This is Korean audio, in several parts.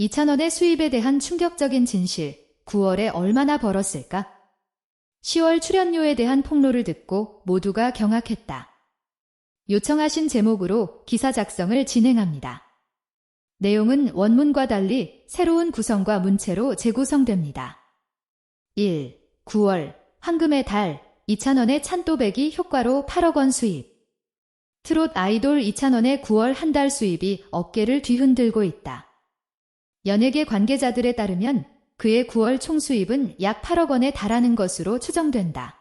2,000원의 수입에 대한 충격적인 진실, 9월에 얼마나 벌었을까? 10월 출연료에 대한 폭로를 듣고 모두가 경악했다. 요청하신 제목으로 기사 작성을 진행합니다. 내용은 원문과 달리 새로운 구성과 문체로 재구성됩니다. 1. 9월 황금의 달 2,000원의 찬또배기 효과로 8억 원 수입. 트롯 아이돌 2,000원의 9월 한 달 수입이 어깨를 뒤흔들고 있다. 연예계 관계자들에 따르면 그의 9월 총수입은 약 8억 원에 달하는 것으로 추정된다.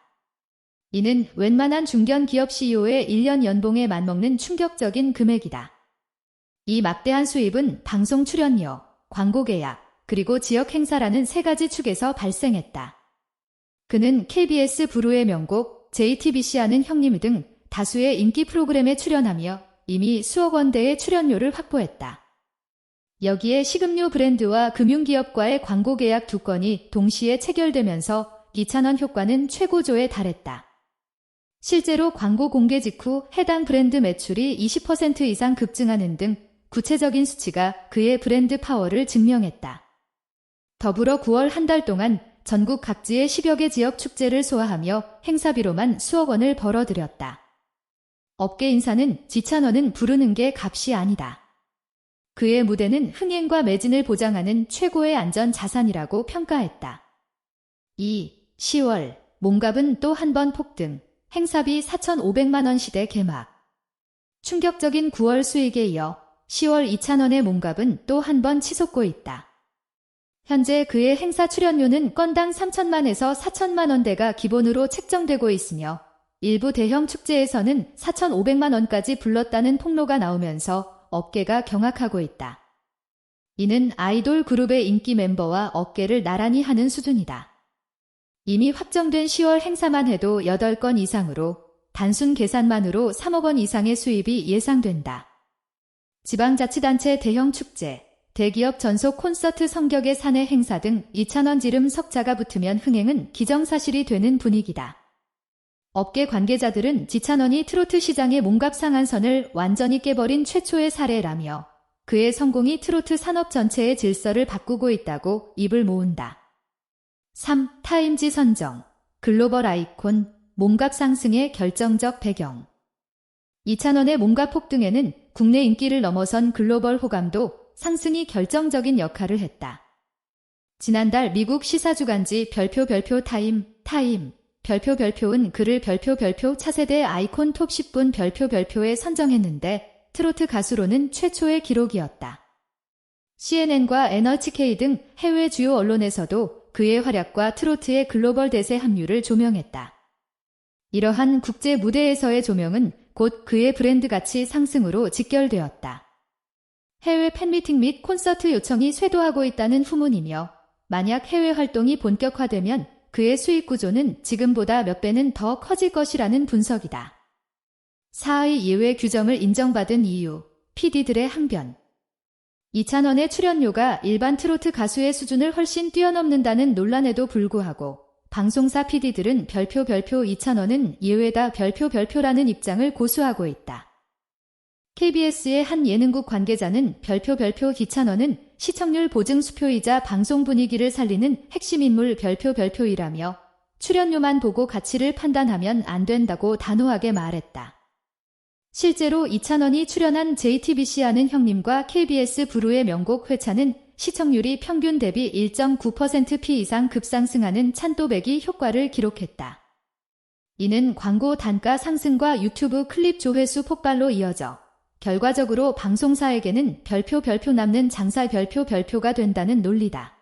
이는 웬만한 중견 기업 CEO의 1년 연봉에 맞먹는 충격적인 금액이다. 이 막대한 수입은 방송 출연료, 광고 계약, 그리고 지역 행사라는 세 가지 축에서 발생했다. 그는 KBS 부루의 명곡 JTBC 하는 형님 등 다수의 인기 프로그램에 출연하며 이미 수억 원대의 출연료를 확보했다. 여기에 식음료 브랜드와 금융기업과의 광고 계약 두 건이 동시에 체결되면서 2,000원 효과는 최고조에 달했다. 실제로 광고 공개 직후 해당 브랜드 매출이 20% 이상 급증하는 등 구체적인 수치가 그의 브랜드 파워를 증명했다. 더불어 9월 한 달 동안 전국 각지의 10여 개 지역 축제를 소화하며 행사비로만 수억 원을 벌어들였다. 업계 인사는 지찬원은 부르는 게 값이 아니다. 그의 무대는 흥행과 매진을 보장하는 최고의 안전 자산이라고 평가했다. 2. 10월 몸값은 또 한 번 폭등. 행사비 4,500만 원 시대 개막. 충격적인 9월 수익에 이어 10월 2,000원의 몸값은 또 한 번 치솟고 있다. 현재 그의 행사 출연료는 건당 3천만에서 4천만 원대가 기본으로 책정되고 있으며 일부 대형 축제에서는 4,500만 원까지 불렀다는 폭로가 나오면서 업계가 경악하고 있다. 이는 아이돌 그룹의 인기 멤버와 어깨를 나란히 하는 수준이다. 이미 확정된 10월 행사만 해도 8건 이상으로 단순 계산만으로 3억 원 이상의 수입이 예상된다. 지방자치단체 대형 축제, 대기업 전속 콘서트 성격의 사내 행사 등 2천원 지름 석자가 붙으면 흥행은 기정사실이 되는 분위기다. 업계 관계자들은 지찬원이 트로트 시장의 몸값 상한선을 완전히 깨버린 최초의 사례라며 그의 성공이 트로트 산업 전체의 질서를 바꾸고 있다고 입을 모은다. 3. 타임지 선정 글로벌 아이콘 몸값 상승의 결정적 배경 2찬원의 몸값 폭등에는 국내 인기를 넘어선 글로벌 호감도 상승이 결정적인 역할을 했다. 지난달 미국 시사주간지 별표 별표 타임 타임 별표 별표은 그를 별표 별표 차세대 아이콘 톱 10분 별표 별표에 선정했는데 트로트 가수로는 최초의 기록이었다. CNN과 NRK 등 해외 주요 언론에서도 그의 활약과 트로트의 글로벌 대세 합류를 조명했다. 이러한 국제 무대에서의 조명은 곧 그의 브랜드 가치 상승으로 직결되었다. 해외 팬미팅 및 콘서트 요청이 쇄도하고 있다는 후문이며 만약 해외 활동이 본격화되면 그의 수익 구조는 지금보다 몇 배는 더 커질 것이라는 분석이다. 4의 예외 규정을 인정받은 이유, PD들의 항변. 2,000원의 출연료가 일반 트로트 가수의 수준을 훨씬 뛰어넘는다는 논란에도 불구하고 방송사 PD들은 별표 별표 2,000원은 예외다 별표 별표라는 입장을 고수하고 있다. KBS의 한 예능국 관계자는 별표 별표 기찬원은 시청률 보증 수표이자 방송 분위기를 살리는 핵심 인물 별표 별표이라며 출연료만 보고 가치를 판단하면 안 된다고 단호하게 말했다. 실제로 이찬원이 출연한 JTBC 하는 형님과 KBS 부루의 명곡 회차는 시청률이 평균 대비 1.9%피 이상 급상승하는 찬또배기 효과를 기록했다. 이는 광고 단가 상승과 유튜브 클립 조회수 폭발로 이어져 결과적으로 방송사에게는 별표 별표 남는 장사 별표 별표가 된다는 논리다.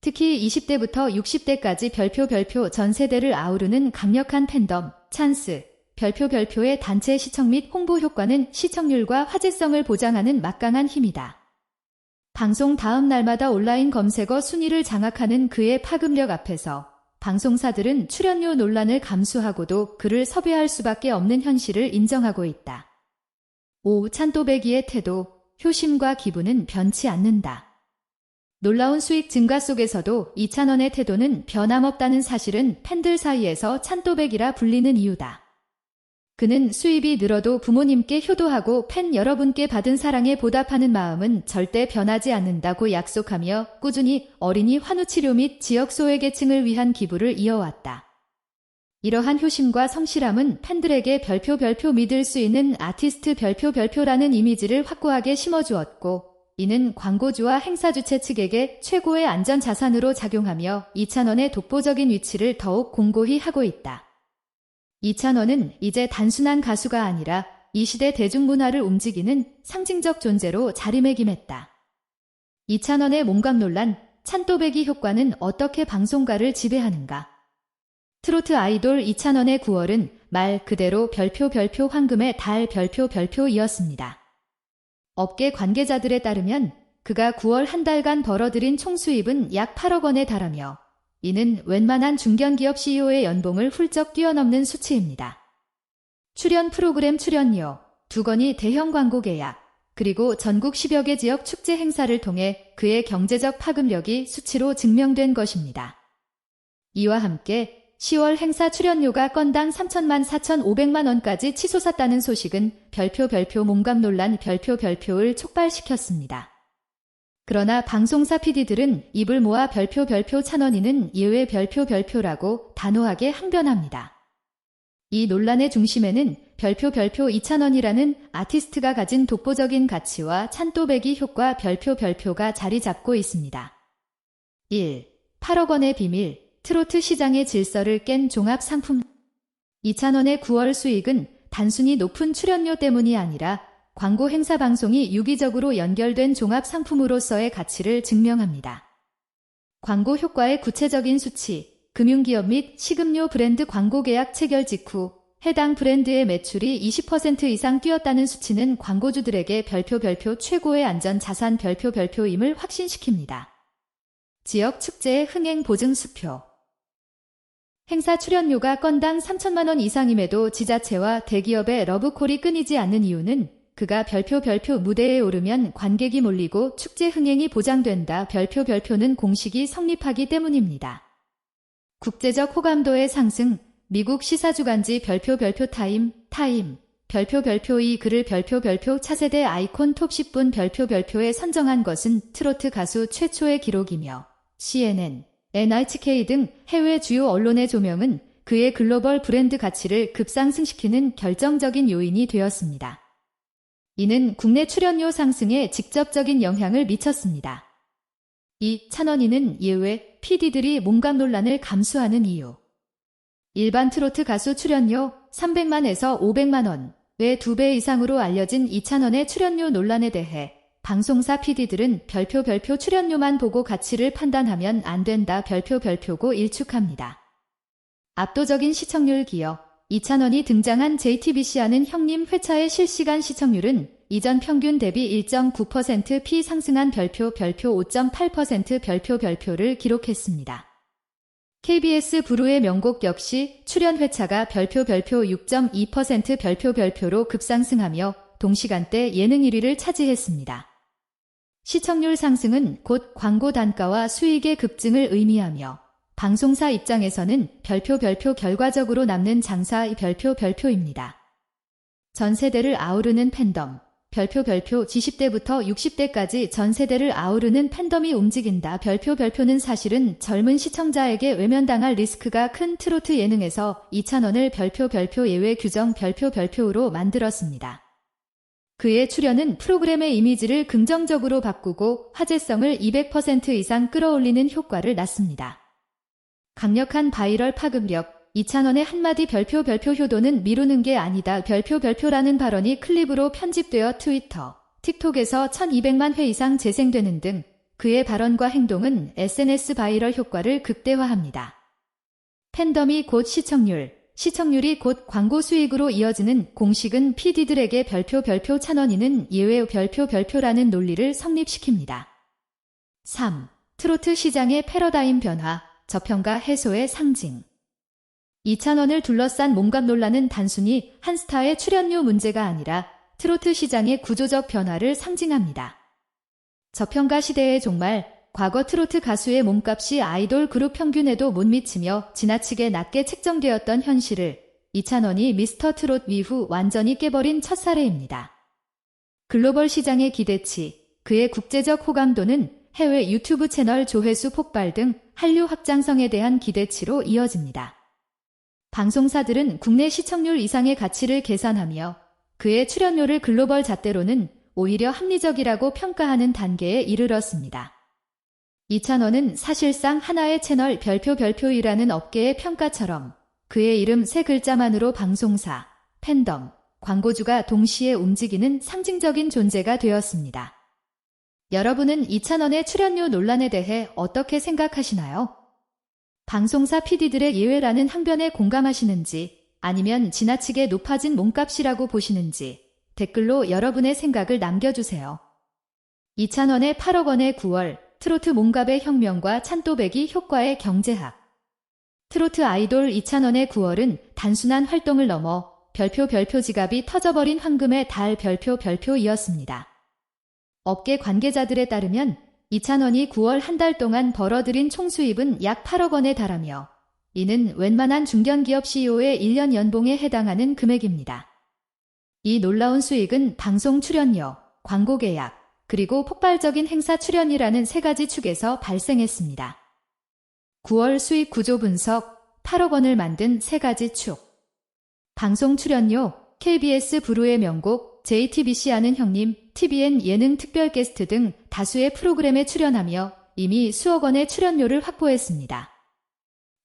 특히 20대부터 60대까지 별표 별표 전 세대를 아우르는 강력한 팬덤, 찬스, 별표 별표의 단체 시청 및 홍보 효과는 시청률과 화제성을 보장하는 막강한 힘이다. 방송 다음 날마다 온라인 검색어 순위를 장악하는 그의 파급력 앞에서 방송사들은 출연료 논란을 감수하고도 그를 섭외할 수밖에 없는 현실을 인정하고 있다. 5. 찬또배기의 태도, 효심과 기분은 변치 않는다. 놀라운 수익 증가 속에서도 이찬원의 태도는 변함없다는 사실은 팬들 사이에서 찬또배기라 불리는 이유다. 그는 수입이 늘어도 부모님께 효도하고 팬 여러분께 받은 사랑에 보답하는 마음은 절대 변하지 않는다고 약속하며 꾸준히 어린이 환우 치료 및 지역 소외계층을 위한 기부를 이어왔다. 이러한 효심과 성실함은 팬들에게 별표 별표 믿을 수 있는 아티스트 별표 별표라는 이미지를 확고하게 심어주었고, 이는 광고주와 행사 주최 측에게 최고의 안전 자산으로 작용하며 이찬원의 독보적인 위치를 더욱 공고히 하고 있다. 이찬원은 이제 단순한 가수가 아니라 이 시대 대중문화를 움직이는 상징적 존재로 자리매김했다. 이찬원의 몸각 논란, 찬또배기 효과는 어떻게 방송가를 지배하는가? 트로트 아이돌 이찬원의 9월은 말 그대로 별표 별표 황금의 달 별표 별표이었습니다. 업계 관계자들에 따르면 그가 9월 한 달간 벌어들인 총 수입은 약 8억 원에 달하며 이는 웬만한 중견기업 CEO의 연봉을 훌쩍 뛰어넘는 수치입니다. 출연 프로그램 출연료, 두 건이 대형 광고 계약, 그리고 전국 10여 개 지역 축제 행사를 통해 그의 경제적 파급력이 수치로 증명된 것입니다. 이와 함께 10월 행사 출연료가 건당 3천만 4천5백만 원까지 치솟았다는 소식은 별표 별표 몸감 논란 별표 별표를 촉발시켰습니다. 그러나 방송사 PD들은 입을 모아 별표 별표 찬원이는 예외 별표 별표라고 단호하게 항변합니다. 이 논란의 중심에는 별표 별표 이찬원이라는 아티스트가 가진 독보적인 가치와 찬또배기 효과 별표 별표가 자리 잡고 있습니다. 1. 8억 원의 비밀 트로트 시장의 질서를 깬 종합 상품. 이찬원의 9월 수익은 단순히 높은 출연료 때문이 아니라 광고 행사 방송이 유기적으로 연결된 종합 상품으로서의 가치를 증명합니다. 광고 효과의 구체적인 수치, 금융기업 및 식음료 브랜드 광고 계약 체결 직후 해당 브랜드의 매출이 20% 이상 뛰었다는 수치는 광고주들에게 별표 별표 최고의 안전 자산 별표 별표임을 확신시킵니다. 지역 축제의 흥행 보증 수표 행사 출연료가 건당 3천만 원 이상임에도 지자체와 대기업의 러브콜이 끊이지 않는 이유는 그가 별표 별표 무대에 오르면 관객이 몰리고 축제 흥행이 보장된다 별표 별표는 공식이 성립하기 때문입니다. 국제적 호감도의 상승, 미국 시사주간지 별표 별표 타임, 타임, 별표 별표의 그를 별표 별표 차세대 아이콘 톱 10분 별표 별표에 선정한 것은 트로트 가수 최초의 기록이며 CNN, NHK 등 해외 주요 언론의 조명은 그의 글로벌 브랜드 가치를 급상승시키는 결정적인 요인이 되었습니다. 이는 국내 출연료 상승에 직접적인 영향을 미쳤습니다. 이 찬원이는 예외 PD들이 몸감 논란을 감수하는 이유. 일반 트로트 가수 출연료 300만에서 500만 원, 외 2배 이상으로 알려진 이찬원의 출연료 논란에 대해 방송사 PD들은 별표 별표 출연료만 보고 가치를 판단하면 안 된다 별표 별표고 일축합니다. 압도적인 시청률 기여 이찬원이 등장한 JTBC하는 형님 회차의 실시간 시청률은 이전 평균 대비 1.9%피 상승한 별표 별표 5.8% 별표 별표를 기록했습니다. KBS 브루의 명곡 역시 출연 회차가 별표 별표 6.2% 별표 별표로 급상승하며 동시간대 예능 1위를 차지했습니다. 시청률 상승은 곧 광고 단가와 수익의 급증을 의미하며 방송사 입장에서는 별표 별표 결과적으로 남는 장사의 별표 별표입니다. 전 세대를 아우르는 팬덤, 별표 별표 20대부터 60대까지 전 세대를 아우르는 팬덤이 움직인다. 별표 별표는 사실은 젊은 시청자에게 외면당할 리스크가 큰 트로트 예능에서 2,000원을 별표 별표 예외 규정 별표 별표로 만들었습니다. 그의 출연은 프로그램의 이미지를 긍정적으로 바꾸고 화제성을 200% 이상 끌어올리는 효과를 낳습니다. 강력한 바이럴 파급력, 이찬원의 한마디 별표 별표 효도는 미루는 게 아니다. 별표 별표라는 발언이 클립으로 편집되어 트위터, 틱톡에서 1200만 회 이상 재생되는 등 그의 발언과 행동은 SNS 바이럴 효과를 극대화합니다. 팬덤이 곧 시청률, 시청률이 곧 광고 수익으로 이어지는 공식은 PD들에게 별표 별표 찬원이는 예외 별표 별표라는 논리를 성립시킵니다. 3. 트로트 시장의 패러다임 변화, 저평가 해소의 상징. 이찬원을 둘러싼 몸값 논란은 단순히 한 스타의 출연료 문제가 아니라 트로트 시장의 구조적 변화를 상징합니다. 저평가 시대의 종말, 과거 트로트 가수의 몸값이 아이돌 그룹 평균에도 못 미치며 지나치게 낮게 책정되었던 현실을 이찬원이 미스터 트롯 이후 완전히 깨버린 첫 사례입니다. 글로벌 시장의 기대치, 그의 국제적 호감도는 해외 유튜브 채널 조회수 폭발 등 한류 확장성에 대한 기대치로 이어집니다. 방송사들은 국내 시청률 이상의 가치를 계산하며 그의 출연료를 글로벌 잣대로는 오히려 합리적이라고 평가하는 단계에 이르렀습니다. 이찬원은 사실상 하나의 채널 별표 별표이라는 업계의 평가처럼 그의 이름 세 글자만으로 방송사, 팬덤, 광고주가 동시에 움직이는 상징적인 존재가 되었습니다. 여러분은 이찬원의 출연료 논란에 대해 어떻게 생각하시나요? 방송사 PD들의 예외라는 항변에 공감하시는지 아니면 지나치게 높아진 몸값이라고 보시는지 댓글로 여러분의 생각을 남겨주세요. 이찬원의 8억 원의 9월 트로트 몸값의 혁명과 찬또배기 효과의 경제학 트로트 아이돌 이찬원의 9월은 단순한 활동을 넘어 별표 별표 지갑이 터져버린 황금의 달 별표 별표이었습니다. 업계 관계자들에 따르면 이찬원이 9월 한 달 동안 벌어들인 총수입은 약 8억 원에 달하며 이는 웬만한 중견기업 CEO의 1년 연봉에 해당하는 금액입니다. 이 놀라운 수익은 방송 출연료, 광고 계약, 그리고 폭발적인 행사 출연이라는 세 가지 축에서 발생했습니다. 9월 수익 구조 분석, 8억 원을 만든 세 가지 축. 방송 출연료, KBS 브루의 명곡, JTBC 아는 형님, TVN 예능 특별 게스트 등 다수의 프로그램에 출연하며 이미 수억 원의 출연료를 확보했습니다.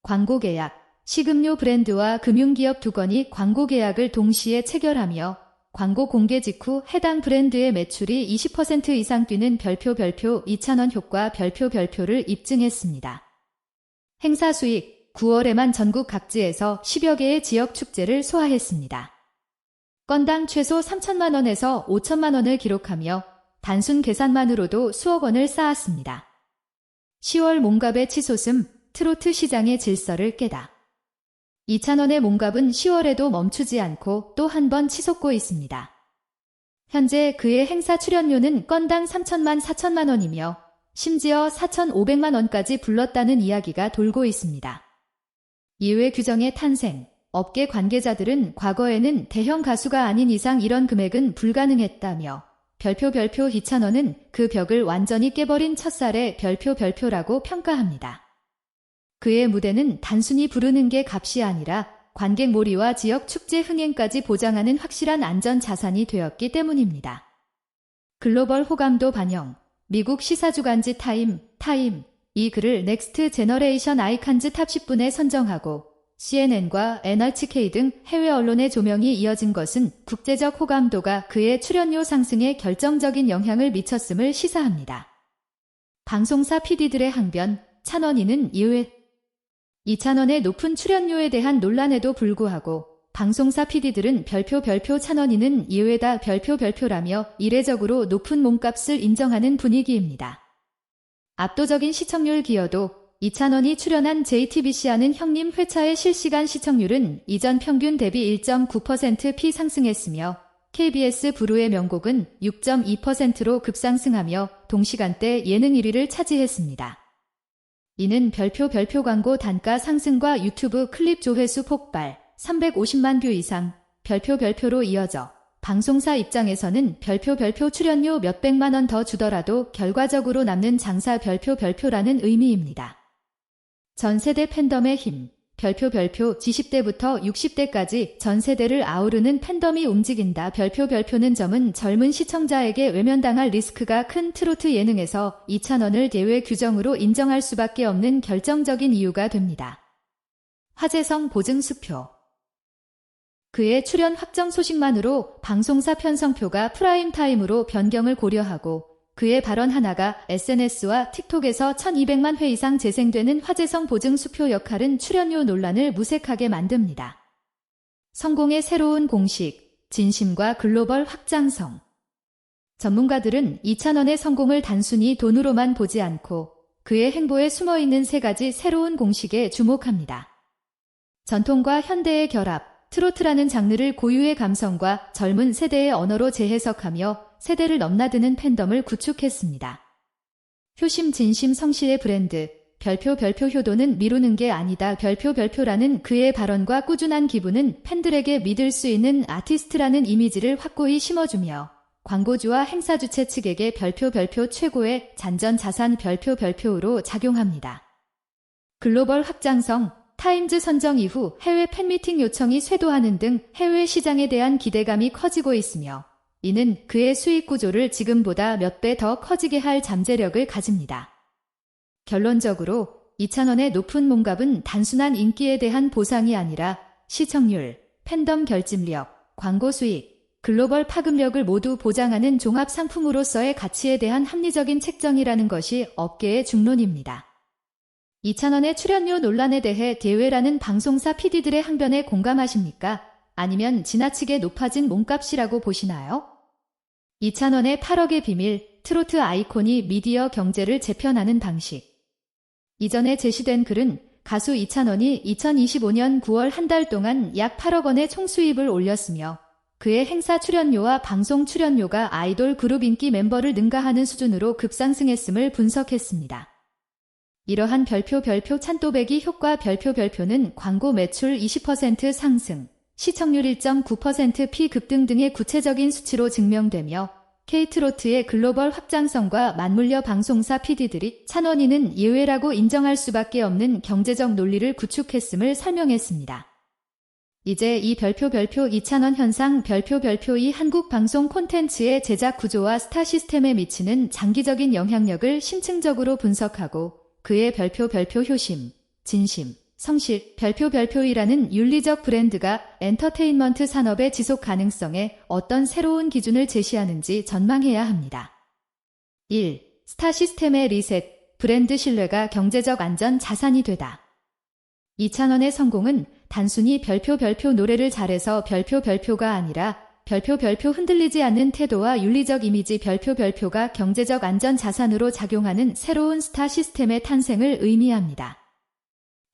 광고 계약, 식음료 브랜드와 금융기업 두 건이 광고 계약을 동시에 체결하며 광고 공개 직후 해당 브랜드의 매출이 20% 이상 뛰는 별표 별표 2,000원 효과 별표 별표를 입증했습니다. 행사 수익 9월에만 전국 각지에서 10여 개의 지역 축제를 소화했습니다. 건당 최소 3천만 원에서 5천만 원을 기록하며 단순 계산만으로도 수억 원을 쌓았습니다. 10월 몸값의 치솟음 트로트 시장의 질서를 깨다. 2,000원의 몸값은 10월에도 멈추지 않고 또 한 번 치솟고 있습니다. 현재 그의 행사 출연료는 건당 3천만 4천만 원이며 심지어 4,500만 원까지 불렀다는 이야기가 돌고 있습니다. 이외 규정의 탄생, 업계 관계자들은 과거에는 대형 가수가 아닌 이상 이런 금액은 불가능했다며 별표 별표 2,000원은 그 벽을 완전히 깨버린 첫살의 별표 별표라고 평가합니다. 그의 무대는 단순히 부르는 게 값이 아니라 관객 몰이와 지역 축제 흥행까지 보장하는 확실한 안전 자산이 되었기 때문입니다. 글로벌 호감도 반영, 미국 시사주간지 타임, 타임, 이 글을 넥스트 제너레이션 아이칸즈 탑 10분에 선정하고 CNN과 NRTK 등 해외 언론의 조명이 이어진 것은 국제적 호감도가 그의 출연료 상승에 결정적인 영향을 미쳤음을 시사합니다. 방송사 PD들의 항변, 찬원이는 이외 이찬원의 높은 출연료에 대한 논란에도 불구하고 방송사 PD들은 별표 별표 찬원이는 이외다 별표 별표라며 이례적으로 높은 몸값을 인정하는 분위기입니다. 압도적인 시청률 기여도 이찬원이 출연한 JTBC 하는 형님 회차의 실시간 시청률은 이전 평균 대비 1.9%피 상승했으며 KBS 브루의 명곡은 6.2%로 급상승하며 동시간대 예능 1위를 차지했습니다. 이는 별표 별표 광고 단가 상승과 유튜브 클립 조회수 폭발, 350만 뷰 이상, 별표 별표로 이어져 방송사 입장에서는 별표 별표 출연료 몇백만 원 더 주더라도 결과적으로 남는 장사 별표 별표라는 의미입니다. 전 세대 팬덤의 힘, 별표 별표 20대부터 60대까지 전 세대를 아우르는 팬덤이 움직인다. 별표 별표는 점은 젊은 시청자에게 외면당할 리스크가 큰 트로트 예능에서 2,000원을 예외 규정으로 인정할 수밖에 없는 결정적인 이유가 됩니다. 화재성 보증 수표 그의 출연 확정 소식만으로 방송사 편성표가 프라임타임으로 변경을 고려하고 그의 발언 하나가 SNS와 틱톡에서 1200만 회 이상 재생되는 화제성 보증 수표 역할은 출연료 논란을 무색하게 만듭니다. 성공의 새로운 공식, 진심과 글로벌 확장성. 전문가들은 2,000원의 성공을 단순히 돈으로만 보지 않고 그의 행보에 숨어 있는 세 가지 새로운 공식에 주목합니다. 전통과 현대의 결합, 트로트라는 장르를 고유의 감성과 젊은 세대의 언어로 재해석하며 세대를 넘나드는 팬덤을 구축했습니다. 효심 진심 성실의 브랜드, 별표 별표 효도는 미루는 게 아니다. 별표 별표라는 그의 발언과 꾸준한 기부는 팬들에게 믿을 수 있는 아티스트라는 이미지를 확고히 심어주며 광고주와 행사 주최 측에게 별표 별표 최고의 잔전 자산 별표 별표로 작용합니다. 글로벌 확장성 타임즈 선정 이후 해외 팬미팅 요청이 쇄도하는 등 해외 시장에 대한 기대감이 커지고 있으며 이는 그의 수익 구조를 지금보다 몇 배 더 커지게 할 잠재력을 가집니다. 결론적으로 이찬원의 높은 몸값은 단순한 인기에 대한 보상이 아니라 시청률, 팬덤 결집력, 광고 수익, 글로벌 파급력을 모두 보장하는 종합 상품으로서의 가치에 대한 합리적인 책정이라는 것이 업계의 중론입니다. 이찬원의 출연료 논란에 대해 대회라는 방송사 PD들의 항변에 공감하십니까? 아니면 지나치게 높아진 몸값이라고 보시나요? 이찬원의 8억의 비밀, 트로트 아이콘이 미디어 경제를 재편하는 방식. 이전에 제시된 글은 가수 이찬원이 2025년 9월 한 달 동안 약 8억 원의 총수입을 올렸으며 그의 행사 출연료와 방송 출연료가 아이돌 그룹 인기 멤버를 능가하는 수준으로 급상승했음을 분석했습니다. 이러한 별표 별표 찬또배기 효과 별표 별표는 광고 매출 20% 상승, 시청률 1.9% 피 급등 등의 구체적인 수치로 증명되며 케이트로트의 글로벌 확장성과 맞물려 방송사 PD들이 찬원이는 예외라고 인정할 수밖에 없는 경제적 논리를 구축했음을 설명했습니다. 이제 이 별표 별표 이찬원 현상 별표 별표 이 한국 방송 콘텐츠의 제작 구조와 스타 시스템에 미치는 장기적인 영향력을 심층적으로 분석하고 그의 별표 별표 효심, 진심, 성실, 별표 별표이라는 윤리적 브랜드가 엔터테인먼트 산업의 지속 가능성에 어떤 새로운 기준을 제시하는지 전망해야 합니다. 1. 스타 시스템의 리셋, 브랜드 신뢰가 경제적 안전 자산이 되다. 이찬원의 성공은 단순히 별표 별표 노래를 잘해서 별표 별표가 아니라 별표 별표 흔들리지 않는 태도와 윤리적 이미지 별표 별표가 경제적 안전 자산으로 작용하는 새로운 스타 시스템의 탄생을 의미합니다.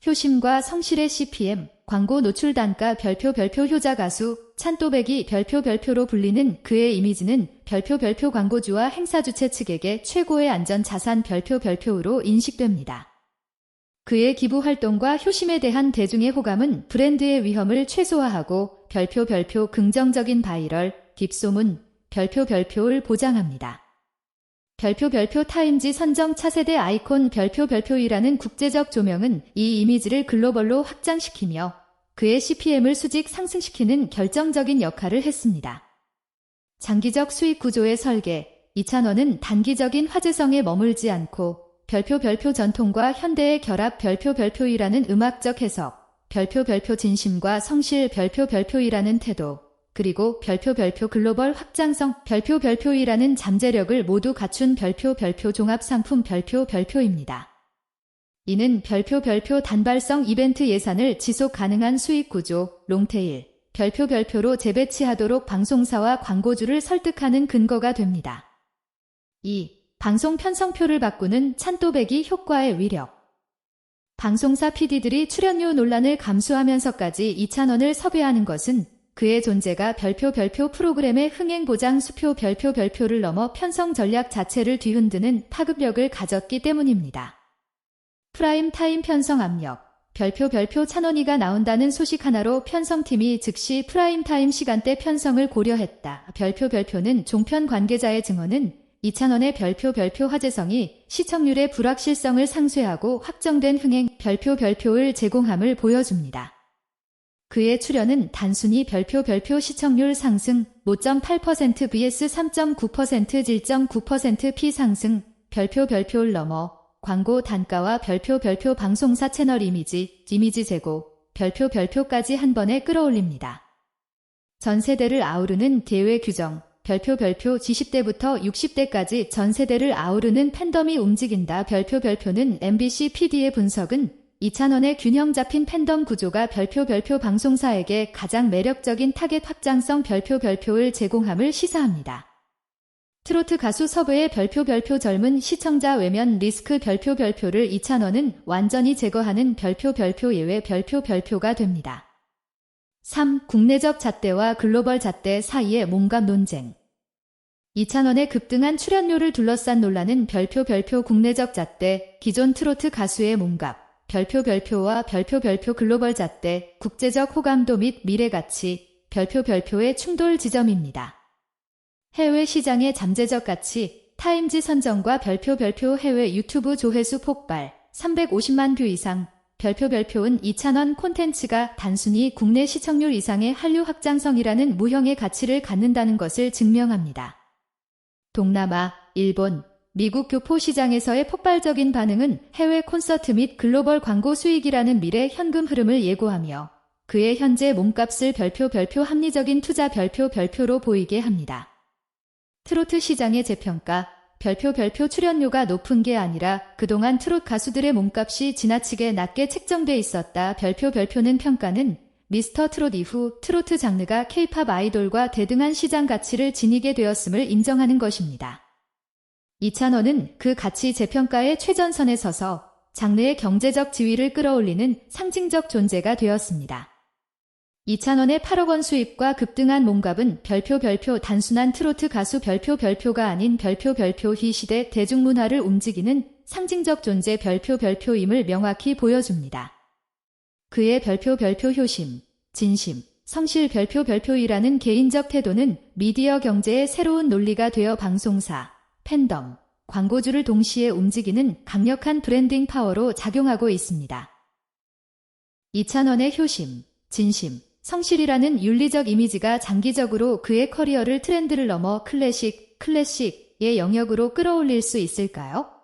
효심과 성실의 CPM, 광고 노출 단가 별표 별표 효자 가수, 찬또배기 별표 별표로 불리는 그의 이미지는 별표 별표 광고주와 행사 주최 측에게 최고의 안전 자산 별표 별표로 인식됩니다. 그의 기부 활동과 효심에 대한 대중의 호감은 브랜드의 위험을 최소화하고 별표 별표 긍정적인 바이럴, 딥소문, 별표 별표를 보장합니다. 별표 별표 타임지 선정 차세대 아이콘 별표 별표이라는 국제적 조명은 이 이미지를 글로벌로 확장시키며 그의 CPM을 수직 상승시키는 결정적인 역할을 했습니다. 장기적 수익 구조의 설계, 이찬원은 단기적인 화제성에 머물지 않고 별표 별표 전통과 현대의 결합 별표 별표이라는 음악적 해석, 별표 별표 진심과 성실 별표 별표이라는 태도, 그리고 별표 별표 글로벌 확장성 별표 별표이라는 잠재력을 모두 갖춘 별표 별표 종합 상품 별표 별표입니다. 이는 별표 별표 단발성 이벤트 예산을 지속 가능한 수익 구조, 롱테일, 별표 별표로 재배치하도록 방송사와 광고주를 설득하는 근거가 됩니다. 2. 방송 편성표를 바꾸는 찬또배기 효과의 위력. 방송사 PD들이 출연료 논란을 감수하면서까지 2찬원을 섭외하는 것은 그의 존재가 별표 별표 프로그램의 흥행 보장 수표 별표 별표를 넘어 편성 전략 자체를 뒤흔드는 파급력을 가졌기 때문입니다. 프라임 타임 편성 압력 별표 별표 찬원이가 나온다는 소식 하나로 편성팀이 즉시 프라임 타임 시간대 편성을 고려했다. 별표 별표는 종편 관계자의 증언은 이찬원의 별표 별표 화제성이 시청률의 불확실성을 상쇄하고 확정된 흥행 별표 별표를 제공함을 보여줍니다. 그의 출연은 단순히 별표 별표 시청률 상승 5.8% vs 3.9% 1.9%피 상승 별표 별표를 넘어 광고 단가와 별표 별표 방송사 채널 이미지, 이미지 제고, 별표 별표까지 한 번에 끌어올립니다. 전 세대를 아우르는 대외 규정, 별표 별표 20대부터 60대까지 전 세대를 아우르는 팬덤이 움직인다. 별표 별표는 MBC PD의 분석은 이찬원의 균형 잡힌 팬덤 구조가 별표 별표 방송사에게 가장 매력적인 타겟 확장성 별표 별표를 제공함을 시사합니다. 트로트 가수 섭외의 별표 별표 젊은 시청자 외면 리스크 별표 별표를 이찬원은 완전히 제거하는 별표 별표 예외 별표 별표가 됩니다. 3. 국내적 잣대와 글로벌 잣대 사이의 몸값 논쟁 이찬원의 급등한 출연료를 둘러싼 논란은 별표 별표 국내적 잣대, 기존 트로트 가수의 몸값, 별표 별표와 별표 별표 글로벌 잣대, 국제적 호감도 및 미래 가치, 별표 별표의 충돌 지점입니다. 해외 시장의 잠재적 가치, 타임지 선정과 별표 별표 해외 유튜브 조회수 폭발, 350만 뷰 이상, 별표 별표은 2,000원 콘텐츠가 단순히 국내 시청률 이상의 한류 확장성이라는 무형의 가치를 갖는다는 것을 증명합니다. 동남아, 일본, 미국 교포 시장에서의 폭발적인 반응은 해외 콘서트 및 글로벌 광고 수익이라는 미래 현금 흐름을 예고하며 그의 현재 몸값을 별표 별표 합리적인 투자 별표 별표로 보이게 합니다. 트로트 시장의 재평가, 별표 별표 출연료가 높은 게 아니라 그동안 트롯 가수들의 몸값이 지나치게 낮게 책정돼 있었다. 별표 별표는 평가는 미스터 트롯 이후 트로트 장르가 케이팝 아이돌과 대등한 시장 가치를 지니게 되었음을 인정하는 것입니다. 이찬원은 그 가치 재평가의 최전선에 서서 장르의 경제적 지위를 끌어올리는 상징적 존재가 되었습니다. 이찬원의 8억 원 수입과 급등한 몸값은 별표 별표 단순한 트로트 가수 별표 별표가 아닌 별표 별표 희 시대 대중문화를 움직이는 상징적 존재 별표 별표임을 명확히 보여줍니다. 그의 별표 별표 효심, 진심, 성실 별표 별표이라는 개인적 태도는 미디어 경제의 새로운 논리가 되어 방송사, 팬덤, 광고주를 동시에 움직이는 강력한 브랜딩 파워로 작용하고 있습니다. 이찬원의 효심, 진심, 성실이라는 윤리적 이미지가 장기적으로 그의 커리어를 트렌드를 넘어 클래식, 클래식의 영역으로 끌어올릴 수 있을까요?